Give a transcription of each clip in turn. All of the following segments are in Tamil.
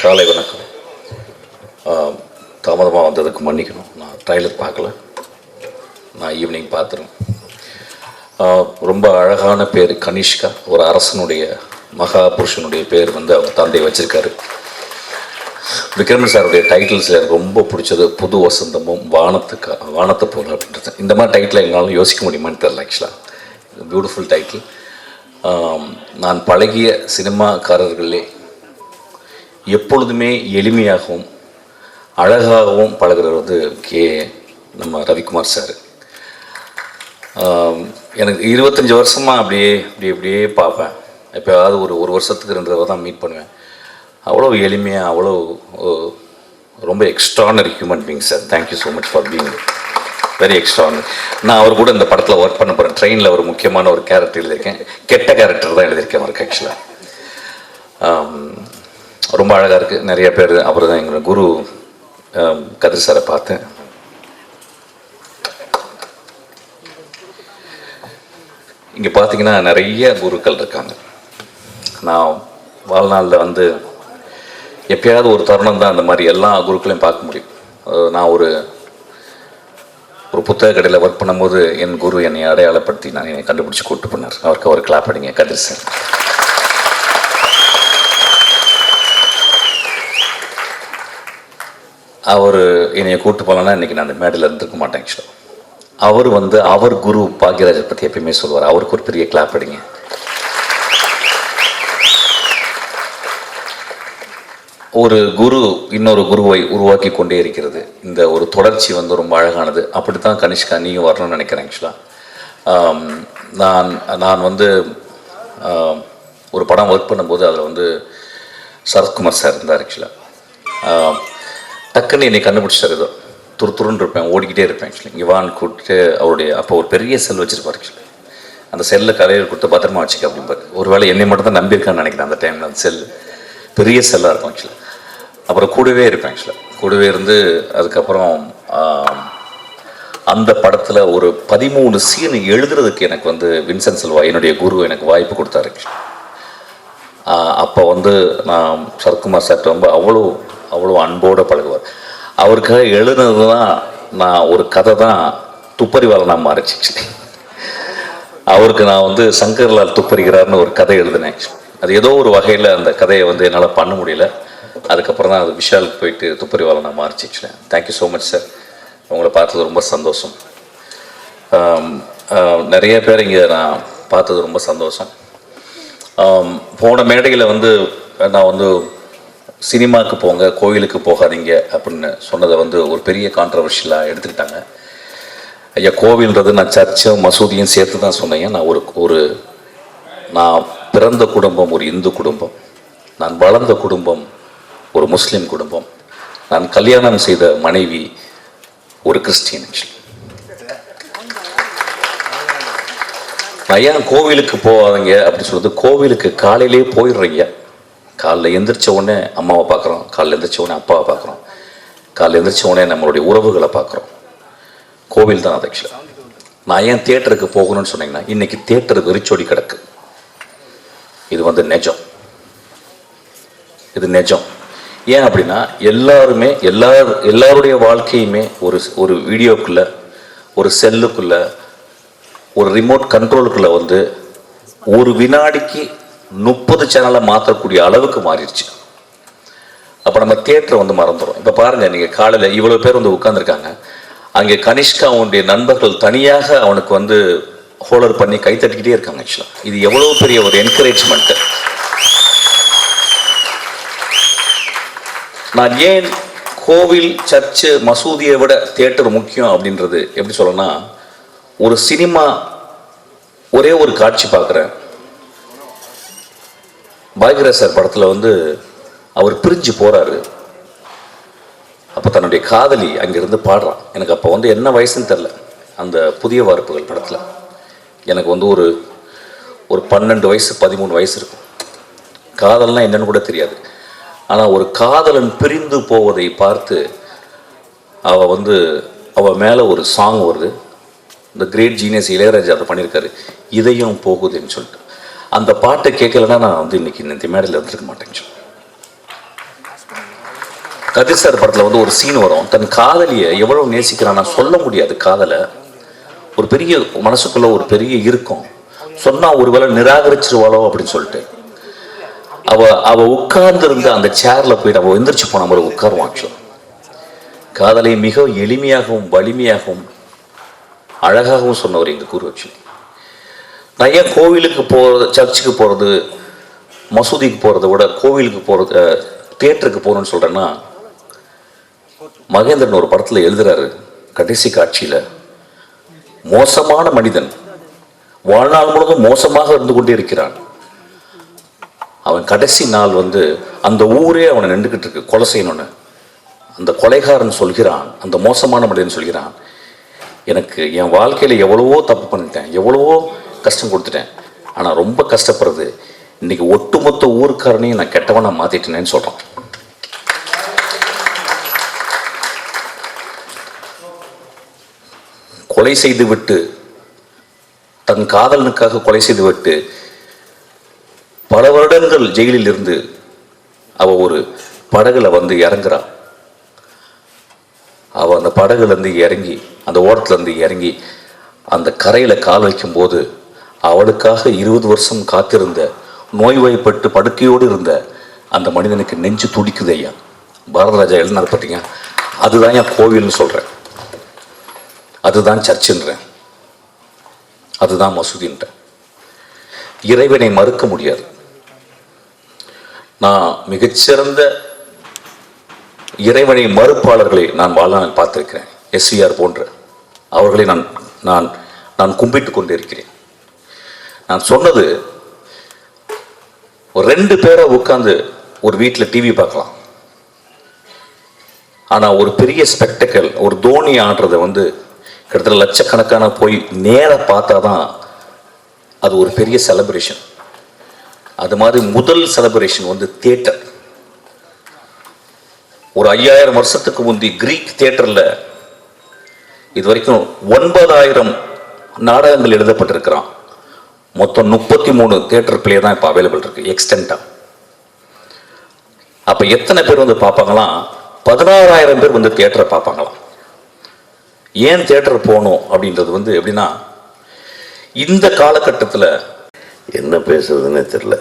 காலை வணக்கம். தாமதமாக வந்ததுக்கு மன்னிக்கணும். நான் ட்ரைலர் பார்க்கல. நான் ஈவினிங் பார்த்துருவேன் ரொம்ப அழகான பேர் கனிஷ்கா. ஒரு அரசனுடைய மகா புருஷனுடைய பேர் வந்து அவங்க தந்தை வச்சிருக்காரு. விக்ரமன் சாருடைய டைட்டில்ஸில் எனக்கு ரொம்ப பிடிச்சது புது வசந்தமும் வானத்துக்கு வானத்தை போல அப்படின்றது. இந்த மாதிரி டைட்டில் எங்களாலும் யோசிக்க முடியுமான்னு தெரியல ஆக்சுவலாக பியூட்டிஃபுல் டைட்டில் நான் பழகிய சினிமாக்காரர்களே எப்பொழுதுமே எளிமையாகவும் அழகாகவும் பழகுறவர் வந்து கே நம்ம ரவிக்குமார் சார். எனக்கு இருபத்தஞ்சி வருஷமாக அப்படியே அப்படியே அப்படியே பார்ப்பேன். எப்போயாவது ஒரு ஒரு வருஷத்துக்கு ரெண்டு தடவை தான் மீட் பண்ணுவேன். அவ்வளோ எளிமையாக அவ்வளோ ரொம்ப extraordinary human being sir. Thank you so much for being very extraordinary நான் அவர் கூட இந்த படத்தில் ஒர்க் பண்ண போகிறேன் ட்ரெயினில் ஒரு முக்கியமான ஒரு கேரக்டர் எழுதியிருக்கேன். கெட்ட கேரக்டர் தான் எழுதியிருக்கேன் அவருக்கு ஆக்சுவலாக ரொம்ப அழகாக இருக்குது நிறைய பேர் அவர் தான் எங்களோட குரு கதிர் சாரை பார்த்தேன். இங்கே பார்த்தீங்கன்னா நிறைய குருக்கள் இருக்காங்க. நான் வாழ்நாளில் வந்து எப்பயாவது ஒரு தருணம் தான் அந்த மாதிரி எல்லா குருக்களையும் பார்க்க முடியும். நான் ஒரு ஒரு புத்தக கடையில் ஒர்க் பண்ணும்போது என் குரு என்னை அடையாளப்படுத்தி நான் என்னை கண்டுபிடிச்சி கூட்டு பண்ணார் அவருக்கு அவர் கிளாப் அடிங்க கதிர் சார். அவர் என்னைய கூட்டு போகலன்னா இன்றைக்கி நான் அந்த மேடையில் இருந்திருக்க மாட்டேன் ஆக்சுவலாக அவர் வந்து அவர் குரு பாக்யராஜர் பற்றி எப்பயுமே சொல்லுவார். அவருக்கு ஒரு பெரிய கிளாப் அடிங்க. ஒரு குரு இன்னொரு குருவை உருவாக்கி கொண்டே இருக்கிறது. இந்த ஒரு தொடர்ச்சி வந்து ரொம்ப அழகானது. அப்படி தான் கனிஷ்கா நீயும் வரணும்னு நினைக்கிறேன் ஆக்சுவலாக நான் நான் வந்து ஒரு படம் ஒர்க் பண்ணும்போது அதில் வந்து சரத்குமார் சார் இருந்தார் ஆக்சுவலாக டக்குன்னு என்னை கண்டுபிடிச்சார் ஏதோ. துரு துருன்னு இருப்பேன் ஓடிக்கிட்டே இருப்பேன் ஆக்சுவலி இங்கே வான்னு கூப்பிட்டு அவருடைய அப்போ ஒரு பெரிய செல் வச்சிருப்பார் ஆக்சுவலி அந்த செல்லில் கலையில் கொடுத்து பத்திரமா வச்சுக்க ஒரு வேளை என்னை மட்டும் தான் நம்பியிருக்கான்னு நினைக்கிறேன் அந்த டைமில் அந்த செல். பெரிய செல்லாக இருக்கும் ஆக்சுவலி அப்புறம் கூடவே இருப்பேன் ஆக்சுவலாக கூடவே இருந்து அதுக்கப்புறம் அந்த படத்தில் ஒரு பதிமூணு சீன் எழுதுறதுக்கு எனக்கு வந்து வின்சென்ட் செல்வா என்னுடைய குரு எனக்கு வாய்ப்பு கொடுத்தாரு அப்போ வந்து நான் சரத்குமார் சார்கிட்ட ரொம்ப அவ்வளோ அவ்வளோ அன்போடு பழகுவார். அவருக்காக எழுதுனது தான் நான் ஒரு கதை தான் துப்பறிவாளனாக மாறிச்சு அவருக்கு நான் வந்து சங்கர்லால் துப்பறிகிறார்னு ஒரு கதை எழுதினேன். அது ஏதோ ஒரு வகையில் அந்த கதையை வந்து என்னால் பண்ண முடியல. அதுக்கப்புறம் தான் அது விஷாலுக்கு போயிட்டு துப்பறிவாளனாக மாறிச்சிச்சுனேன் thank you so much sir உங்களை பார்த்தது ரொம்ப சந்தோஷம். நிறைய பேர் இங்கே நான் பார்த்தது ரொம்ப சந்தோஷம். போன மேடையில் வந்து நான் வந்து சினிமாவுக்கு போங்க கோயிலுக்கு போகாதீங்க அப்படின்னு சொன்னதை வந்து ஒரு பெரிய கான்ட்ரவர்ஷியலாக எடுத்துக்கிட்டாங்க. ஐயா கோவில்ன்றது நான் சர்ச்சும் மசூதியும் சேர்த்து தான் சொன்னேன். நான் ஒரு ஒரு நான் பிறந்த குடும்பம் ஒரு இந்து குடும்பம். நான் வளர்ந்த குடும்பம் ஒரு முஸ்லீம் குடும்பம். நான் கல்யாணம் செய்த மனைவி ஒரு கிறிஸ்டியன் ஆக்சுவலி நான் ஏன் கோவிலுக்கு போவாதீங்க அப்படின்னு சொல்றது கோவிலுக்கு காலையிலேயே போயிடுறீங்க. காலைல எந்திரிச்ச உடனே அம்மாவை பார்க்குறோம் காலைல எந்திரிச்ச உடனே அப்பாவை பார்க்குறோம். காலைல எந்திரிச்ச உடனே நம்மளுடைய உறவுகளை பார்க்குறோம். கோவில் தான் அது ஆக்சுவலாக நான் ஏன் தேட்டருக்கு போகணும்னு சொன்னீங்கன்னா இன்னைக்கு தேட்டர் வெறிச்சோடி கிடக்கு. இது வந்து நெஜம். இது நெஜம். ஏன் அப்படின்னா எல்லாருமே எல்லார் எல்லாருடைய வாழ்க்கையுமே ஒரு ஒரு வீடியோக்குள்ள ஒரு செல்லுக்குள்ள ஒரு ரிமோட் கண்ட்ரோலுக்குள்ள வந்து ஒரு வினாடிக்கு முப்பது சேனலை மாற்றக்கூடிய அளவுக்கு மாறிடுச்சு. அப்போ நம்ம தேட்டரை வந்து மறந்துடும் இப்போ பாருங்கள் நீங்கள் காலையில் இவ்வளோ பேர் வந்து உட்காந்துருக்காங்க அங்கே கனிஷ்கா அவனுடைய நண்பர்கள் தனியாக அவனுக்கு வந்து ஹோலர் பண்ணி கை தட்டிக்கிட்டே இருக்காங்க ஆக்சுவலாக இது எவ்வளோ பெரிய ஒரு என்கரேஜ்மெண்ட்டு நான் ஏன் கோவில் சர்ச்சு மசூதியை விட தேட்டர் முக்கியம் அப்படின்றது எப்படி சொல்லணும்னா ஒரு சினிமா ஒரே ஒரு காட்சி பார்க்குறேன். பாக்யராஜ் சார் படத்தில் வந்து அவர் பிரிஞ்சு போகிறாரு அப்போ தன்னுடைய காதலி அங்கேருந்து பாடுறான். எனக்கு அப்போ வந்து என்ன வயசுன்னு தெரில அந்த புதிய வார்ப்புகள் படத்தில். எனக்கு வந்து ஒரு ஒரு பன்னெண்டு வயசு பதிமூணு வயசு இருக்கும். காதல்னால் என்னன்னு கூட தெரியாது. ஆனால் ஒரு காதலன் பிரிந்து போவதை பார்த்து அவ வந்து அவ மேலே ஒரு சாங் வருது. இந்த கிரேட் ஜீனியஸ் இளையராஜா அதை பண்ணியிருக்காரு. இதயம் போகுதுன்னு சொல்லிட்டு. அந்த பாட்டை கேட்கலன்னா நான் வந்து இன்னைக்கு இந்த மேடையில் இருந்திருக்க மாட்டேன் சொல்லி. கதிர் சார் படத்தில் வந்து ஒரு சீன் வரும். தன் காதலியை எவ்வளவு நேசிக்கிறான் நான் சொல்ல முடியாது காதலை. ஒரு பெரிய மனசுக்குள்ள ஒரு பெரிய இருக்கும். சொன்னா ஒருவேளை நிராகரிச்சிருவாளோ அப்படின்னு சொல்லிட்டு. அவ அவ உட்கார்ந்து இருந்த அந்த சேர்ல போயிட்டு அவள் எந்திரிச்சு போன மாதிரி உட்காருவான் actually. காதலை மிக எளிமையாகவும் வலிமையாகவும் அழகாகவும் சொன்னவர் எங்க கூறு ஆக்சுவலி நான் ஏன் கோவிலுக்கு போகிறது சர்ச்சுக்கு போகிறது மசூதிக்கு போகிறத விட கோவிலுக்கு போகிறது தியேட்டருக்கு போகணும்னு சொல்கிறேன்னா மகேந்திரன் ஒரு படத்தில் எழுதுறாரு கடைசி காட்சியில். மோசமான மனிதன். வாழ்நாள் முழுவதும் மோசமாக இருந்து கொண்டே இருக்கிறான். அவன் கடைசி நாள் வந்து அந்த ஊரே அவனை நின்றுக்கிட்டு இருக்கு கொலை செய்யணும்னு அந்த கொலைகாரன் சொல்கிறான் அந்த மோசமான மனிதன் சொல்கிறான் எனக்கு என் வாழ்க்கையில் எவ்வளவோ தப்பு பண்ணிட்டேன் எவ்வளவோ கஷ்டம் கொடுத்துட்டேன். ஆனால் ரொம்ப கஷ்டப்படுறது இன்னைக்கு ஒட்டுமொத்த ஊருக்காரனையும் நான் கெட்டவனாக மாற்றிட்டேனேன்னு சொல்கிறான் கொலை செய்து விட்டு தன் காதலனுக்காக கொலை செய்து விட்டு பல வருடங்கள் ஜெயிலில் இருந்து அவ ஒரு படகுல வந்து இறங்குறா. அவ அந்த படகுலேருந்து இறங்கி அந்த ஓரத்துலேருந்து இறங்கி அந்த கரையில் கால் வைக்கும்போது அவளுக்காக இருபது வருஷம் காத்திருந்த நோய்வாய்ப்பட்டு படுக்கையோடு இருந்த அந்த மனிதனுக்கு நெஞ்சு துடிக்குது ஐயா. பாரதராஜா எழுதினார் பார்த்தீங்க அதுதான் என் கோவில்னு சொல்கிறேன் அதுதான் சர்ச்சுன்றேன். அதுதான் மசூதின்றேன். இறைவனை மறுக்க முடியாது. நான் மிகச்சிறந்த இறைவனை மறுப்பாளர்களை நான் வாழ்நாள் பார்த்திருக்கிறேன். எஸ்விஆர் போன்ற அவர்களை நான் நான் நான் கும்பிட்டு கொண்டிருக்கிறேன். நான் சொன்னது ஒரு ரெண்டு பேரை உட்காந்து ஒரு வீட்டில் டிவி பார்க்கலாம். ஆனால் ஒரு பெரிய ஸ்பெக்டக்கல் ஒரு தோனி ஆடுறதை வந்து கிட்டத்தட்ட லட்சக்கணக்கான போய் நேராக பார்த்தா தான் அது ஒரு பெரிய செலப்ரேஷன் அது மாதிரி முதல் செலப்ரேஷன் வந்து தியேட்டர் ஒரு ஐயாயிரம் வருஷத்துக்கு முந்தி கிரீக் தேட்டரில் இது வரைக்கும் ஒன்பதாயிரம் நாடகங்கள் எழுதப்பட்டிருக்கிறான். மொத்தம் முப்பத்தி மூணு தியேட்டர் பிளே தான் இப்போ அவைலபிள் இருக்கு எக்ஸ்டெண்டாக அப்போ எத்தனை பேர் வந்து பார்ப்பாங்களாம் பதினாறாயிரம் பேர் வந்து தியேட்டரை பார்ப்பாங்களாம். ஏன் தியேட்டர் போகணும் அப்படின்றது வந்து எப்படின்னா இந்த காலகட்டத்தில் என்ன பேசுறதுன்னே தெரில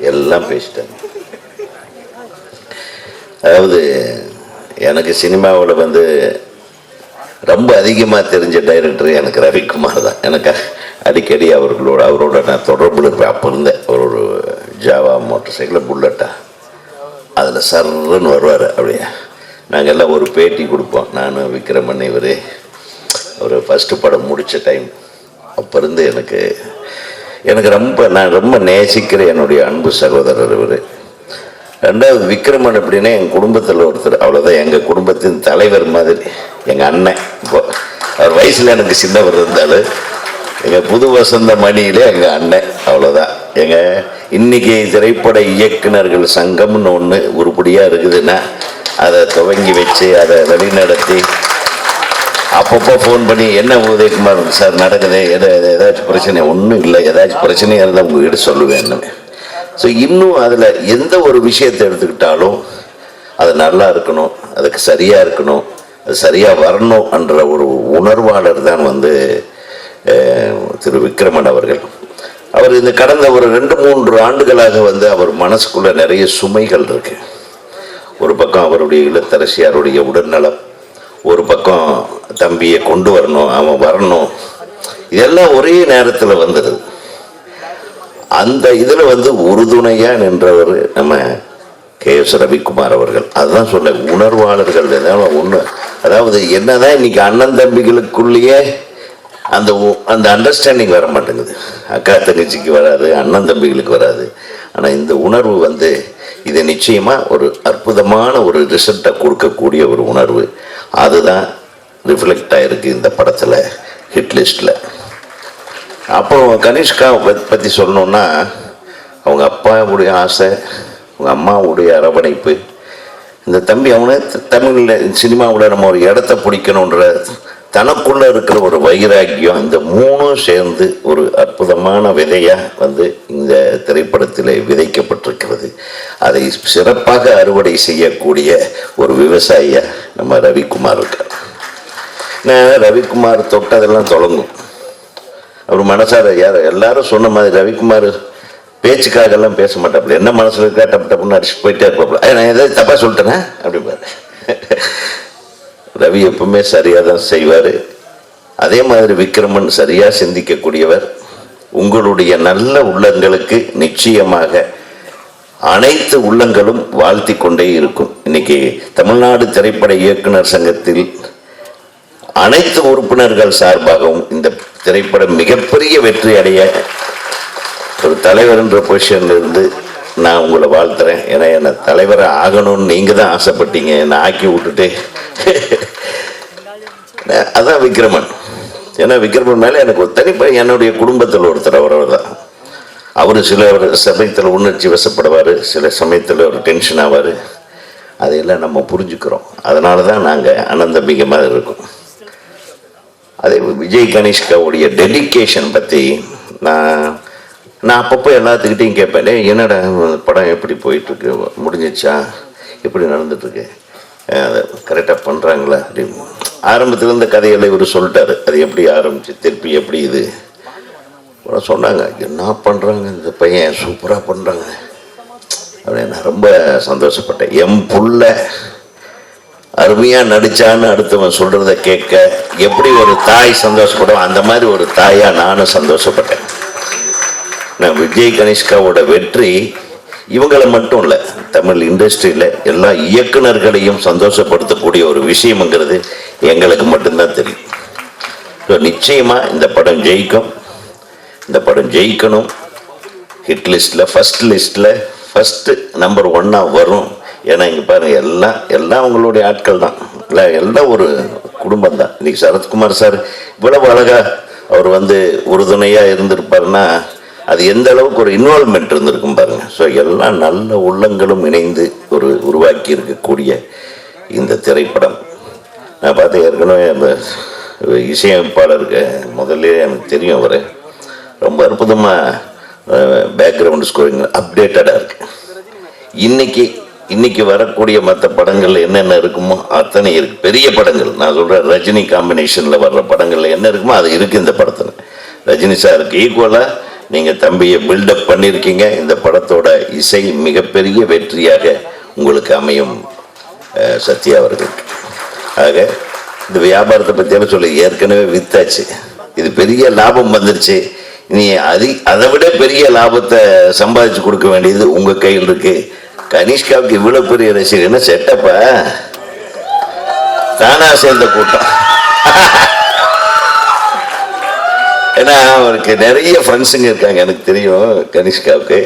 எல்லாம் பேசிட்டாங்க அதாவது எனக்கு சினிமாவில் வந்து ரொம்ப அதிகமாக தெரிஞ்ச டைரக்டர் எனக்கு ரவிக்குமார் தான். எனக்கு அடிக்கடி அவர்களோட அவரோட நான் தொடர்பில் இருப்பேன் அப்போ இருந்தேன் ஒரு ஒரு ஜாவா மோட்டர் சைக்கிள் புல்லட்டா அதில் சர்ன்னு வருவார் அப்படியே. நாங்கள் எல்லாம் ஒரு பேட்டி கொடுப்போம். நான் விக்ரமன் இவர். அவர் ஃபஸ்ட்டு படம் முடித்த டைம் அப்போ இருந்து எனக்கு எனக்கு ரொம்ப நான் ரொம்ப நேசிக்கிற என்னுடைய அன்பு சகோதரர் இவர். ரெண்டாவது விக்ரமன் அப்படின்னா எங்கள் குடும்பத்தில் ஒருத்தர். அவ்வளோதான் எங்கள் குடும்பத்தின் தலைவர் மாதிரி. எங்கள் அண்ணன். இப்போ அவர் வயசில் எனக்கு சின்னவர் இருந்தாலும் எங்கள் புது வசந்த மணியிலே எங்கள் அண்ணன். அவ்வளோதான் எங்கள் இன்னைக்கு திரைப்பட இயக்குனர்கள் சங்கம்னு ஒன்று உருப்படியாக இருக்குதுன்னா அதை துவங்கி வச்சு அதை வழிநடத்தி அப்பப்போ ஃபோன் பண்ணி என்ன உதயகுமார் சார் நடக்குது? எதை ஏதாச்சும் பிரச்சனை? ஒன்றும் இல்லை. ஏதாச்சும் பிரச்சனையாக இருந்தால் உங்ககிட்ட சொல்லுவேன். ஸோ இன்னும் அதில் எந்த ஒரு விஷயத்தை எடுத்துக்கிட்டாலும் அது நல்லா இருக்கணும் அதுக்கு சரியாக இருக்கணும் அது சரியாக வரணும் என்ற ஒரு உணர்வாளர் தான் வந்து திரு விக்ரமன் அவர்கள். அவர் இந்த கடந்த ஒரு ரெண்டு மூன்று ஆண்டுகளாக வந்து அவர் மனசுக்குள்ளே நிறைய சுமைகள் இருக்கு. ஒரு பக்கம் அவருடைய இளத்தரசியாருடைய உடல்நலம் ஒரு பக்கம் தம்பியை கொண்டு வரணும் அவன் வரணும். இதெல்லாம் ஒரே நேரத்தில் வந்தது. அந்த இதில் வந்து உறுதுணையாக நின்றவர் நம்ம கே எஸ் ரவிக்குமார் அவர்கள். அதுதான் சொல்ல உணர்வாளர்கள் ஒன்று அதாவது என்னதான் இன்னைக்கு அண்ணன் தம்பிகளுக்குள்ளேயே அந்த அந்த அண்டர்ஸ்டாண்டிங் வர மாட்டேங்குது. அக்கா தங்கச்சிக்கு வராது அண்ணன் தம்பிகளுக்கு வராது. ஆனால் இந்த உணர்வு வந்து இது நிச்சயமாக ஒரு அற்புதமான ஒரு ரிசல்ட்டை கொடுக்கக்கூடிய ஒரு உணர்வு. அதுதான் ரிஃப்ளெக்ட் ஆகிருக்கு இந்த படத்தில் ஹிட் லிஸ்ட்டில் அப்போ கனிஷ்கா பத்- பற்றி சொல்லணுன்னா அவங்க அப்பாவுடைய ஆசை அவங்க அம்மாவுடைய அரவணைப்பு. இந்த தம்பி அவனை தமிழில் சினிமாவில் நம்ம ஒரு இடத்த பிடிக்கணுன்ற தனக்குள்ளே இருக்கிற ஒரு வைராக்கியம் இந்த மூணும் சேர்ந்து ஒரு அற்புதமான விதையாக வந்து இந்த திரைப்படத்தில் விதைக்கப்பட்டிருக்கிறது. அதை சிறப்பாக அறுவடை செய்யக்கூடிய ஒரு விவசாயியாக நம்ம ரவிக்குமார் இருக்கார். நான் ரவிக்குமார் தொட்டதெல்லாம் தொடங்கும். அவர் மனசார யார்? எல்லாரும் சொன்ன மாதிரி ரவிக்குமார் பேச்சுக்காகலாம் பேச மாட்டாப்புல. என்ன மனசில் இருக்கா? டப்பு டப்புன்னு அடிச்சு போயிட்டே இருப்பாப்புல. நான் ஏதாவது தப்பா சொல்லிட்டேனே? அப்படிம்பாரு. ரவி எப்பவுமே சரியாக தான் செய்வார். அதே மாதிரி விக்ரமன் சரியாக சிந்திக்கக்கூடியவர். உங்களுடைய நல்ல உள்ளங்களுக்கு நிச்சயமாக அனைத்து உள்ளங்களும் வாழ்த்தி கொண்டே இருக்கும். இன்னைக்கு தமிழ்நாடு திரைப்பட இயக்குனர் சங்கத்தில் அனைத்து உறுப்பினர்கள் சார்பாகவும் இந்த திரைப்படம் மிகப்பெரிய வெற்றி அடைய ஒரு தலைவர் என்ற பொசிஷன்ல இருந்து நான் உங்களை வாழ்த்துறேன். ஏன்னா என்னை தலைவரை ஆகணும்னு நீங்க தான் ஆசைப்பட்டீங்க. என்னை ஆக்கி விட்டுட்டு. அதான் விக்ரமன். ஏன்னா விக்ரமன் மேலே எனக்கு ஒரு தனிப்ப என்னுடைய குடும்பத்தில் ஒருத்தர் அவர் தான் அவர் சில சமயத்தில் உணர்ச்சி வசப்படுவார். சில சமயத்தில் ஒரு டென்ஷன் ஆவார். அதையெல்லாம் நம்ம புரிஞ்சுக்கிறோம். அதனால தான் நாங்கள் அனந்தம்பிகை மாதிரி இருக்கோம். அதே விஜய் கணேஷ்காவுடைய டெடிக்கேஷன் பற்றி நான் நான் அப்பப்போ எல்லாத்துக்கிட்டையும் கேட்பேன். என்னடா படம் எப்படி போயிட்டுருக்கு? முடிஞ்சிச்சா? எப்படி நடந்துட்டுருக்கு? அதை கரெக்டாக பண்ணுறாங்களா அப்படின்னு ஆரம்பத்தில் இந்த கதைகளை இவர் சொல்லிட்டார். அது எப்படி ஆரம்பிச்சு? திருப்பி எப்படி இது? அப்புறம் சொன்னாங்க என்ன பண்ணுறாங்க இந்த பையன்? சூப்பராக பண்ணுறாங்க அப்படின்னு நான் ரொம்ப சந்தோஷப்பட்டேன். என் புள்ள அருமையாக நடிச்சான்னு அடுத்தவன் சொல்கிறத கேட்க எப்படி ஒரு தாய் சந்தோஷப்படும்? அந்த மாதிரி ஒரு தாயாக நானும் சந்தோஷப்பட்டேன். நான் விஜய் கணேஷ்காவோட வெற்றி இவங்களை மட்டும் இல்லை தமிழ் இண்டஸ்ட்ரியில் எல்லா இயக்குனர்களையும் சந்தோஷப்படுத்தக்கூடிய ஒரு விஷயம்ங்கிறது எங்களுக்கு மட்டும்தான் தெரியும். ஸோ நிச்சயமாக இந்த படம் ஜெயிக்கும். இந்த படம் ஜெயிக்கணும். ஹிட் லிஸ்ட்டில் ஃபஸ்ட் லிஸ்ட்டில் ஃபஸ்ட்டு நம்பர் ஒன்னாக வரும். ஏன்னா இங்கே பாருங்க எல்லாம் எல்லாம் அவங்களுடைய ஆட்கள் தான். இல்லை எல்லாம் ஒரு குடும்பம் தான். இன்னைக்கு சரத்குமார் சார் இவ்வளவு அழகா அவர் வந்து உறுதுணையாக இருந்திருப்பாருன்னா அது எந்த அளவுக்கு ஒரு இன்வால்மெண்ட் இருந்திருக்கும் பாருங்க. ஸோ எல்லாம் நல்ல உள்ளங்களும் இணைந்து ஒரு உருவாக்கி இருக்கக்கூடிய இந்த திரைப்படம். நான் பார்த்து ஏற்கனவே அந்த இசையமைப்பாளருக்கு முதல்ல எனக்கு தெரியும் அவர். ரொம்ப அற்புதமாக பேக்ரவுண்ட் ஸ்கோரிங் அப்டேட்டடாக இருக்கு. இன்னைக்கு இன்னைக்கு வரக்கூடிய மற்ற படங்கள்ல என்னென்ன இருக்குமோ அத்தனை இருக்கு. பெரிய படங்கள். நான் சொல்றேன் ரஜினி காம்பினேஷன்ல வர்ற படங்கள்ல என்ன இருக்குமோ அது இருக்கு இந்த படத்துல. ரஜினி சாருக்கு ஈக்குவலா நீங்க தம்பியை பில்டப் பண்ணியிருக்கீங்க இந்த படத்தோட இசை மிகப்பெரிய வெற்றியாக உங்களுக்கு அமையும் சத்யா அவர்களுக்கு. ஆக இந்த வியாபாரத்தை பற்றியெல்லாம் சொல்லி. ஏற்கனவே வித்தாச்சு. இது பெரிய லாபம் வந்துருச்சு. நீ அதி அதை விட பெரிய லாபத்தை சம்பாதிச்சு கொடுக்க வேண்டியது உங்க கையில் இருக்கு. கனிஷ்காவுக்கு இவ்வளவு பெரிய ரசிகர். என்ன தானா சேர்ந்த கூட்டம். ஏன்னா அவருக்கு நிறைய ஃப்ரெண்ட்ஸுங்க இருக்காங்க எனக்கு தெரியும் கனிஷ்காவுக்கு.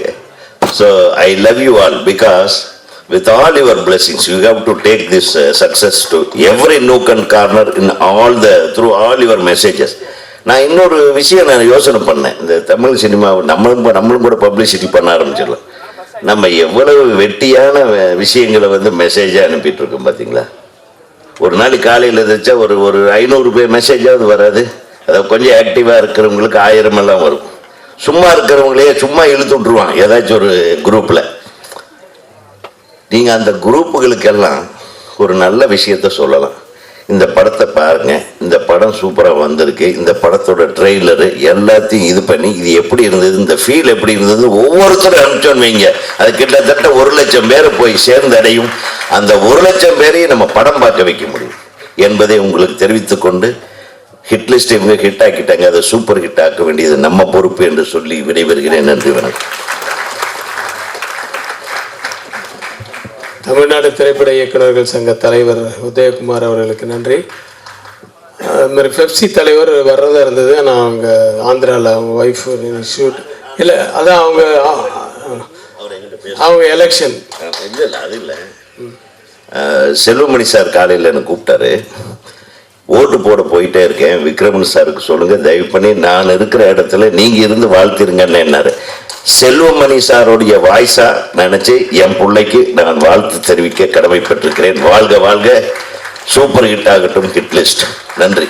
So I love you all because with all your blessings you have to take this success to every nook and corner in all the through all your messages நான் இன்னொரு விஷயம் நான் யோசனை பண்ணேன். இந்த தமிழ் சினிமாவை நம்மளும் நம்மளும் கூட பப்ளிசிட்டி பண்ண ஆரம்பிச்சிடலாம். நம்ம எவ்வளவு வெட்டியான விஷயங்களை வந்து மெசேஜாக அனுப்பிட்டு இருக்கோம் பார்த்தீங்களா ஒரு நாளைக்கு காலையில் எதிர்த்தா ஒரு ஒரு ஐநூறு பேர் மெசேஜாவது வராது. அதை கொஞ்சம் ஆக்டிவாக இருக்கிறவங்களுக்கு ஆயிரம் எல்லாம் வரும். சும்மா இருக்கிறவங்களே சும்மா இழுத்து விட்ருவான் ஏதாச்சும் ஒரு குரூப்பில் நீங்கள் அந்த குரூப்புகளுக்கெல்லாம் ஒரு நல்ல விஷயத்த சொல்லலாம். இந்த படத்தை பாருங்க. இந்த படம் சூப்பராக வந்திருக்கு. இந்த படத்தோட ட்ரெய்லரு எல்லாத்தையும் இது பண்ணி இது எப்படி இருந்தது இந்த ஃபீல் எப்படி இருந்தது ஒவ்வொருத்தரும் அனுப்பிச்சோன்னு வைங்க. அது கிட்டத்தட்ட ஒரு லட்சம் பேரை போய் சேர்ந்தடையும் அந்த ஒரு லட்சம் பேரையும் நம்ம படம் பார்க்க வைக்க முடியும். என்பதை உங்களுக்கு தெரிவித்துக்கொண்டு ஹிட்லிஸ்ட் ஹிட் லிஸ்ட் இவங்க ஹிட் ஆக்கிட்டாங்க. அதை சூப்பர் ஹிட் ஆக்க வேண்டியது நம்ம பொறுப்பு என்று சொல்லி விடைபெறுகிறேன். நன்றி வணக்கம். தமிழ்நாடு திரைப்பட இயக்குநர்கள் சங்க தலைவர் உதயகுமார் அவர்களுக்கு நன்றி. அது மாதிரி பெப்சி தலைவர் வர்றதா இருந்தது. ஆனால் அவங்க ஆந்திராவில் அவங்க ஒய்ஃப் ஷூட் இல்லை அதான் அவங்க அவங்க எலெக்ஷன் இல்லை இல்லை அது இல்லை. செல்வமணி சார் காலையில் எனக்கு கூப்பிட்டாரு. ஓட்டு போட போயிட்டே இருக்கேன். விக்ரமன் சாருக்கு சொல்லுங்கள் தயவு பண்ணி நான் இருக்கிற இடத்துல நீங்கள் இருந்து வாழ்த்திருங்கன்னு என்னாரு. செல்வமணி சாருடைய வாய்ஸா நினைச்சு என் பிள்ளைக்கு நான் வாழ்த்து தெரிவிக்க கடமைப்பட்டிருக்கிறேன். வாழ்க வாழ்க. சூப்பர் ஹிட் ஆகட்டும் ஹிட் லிஸ்ட் நன்றி.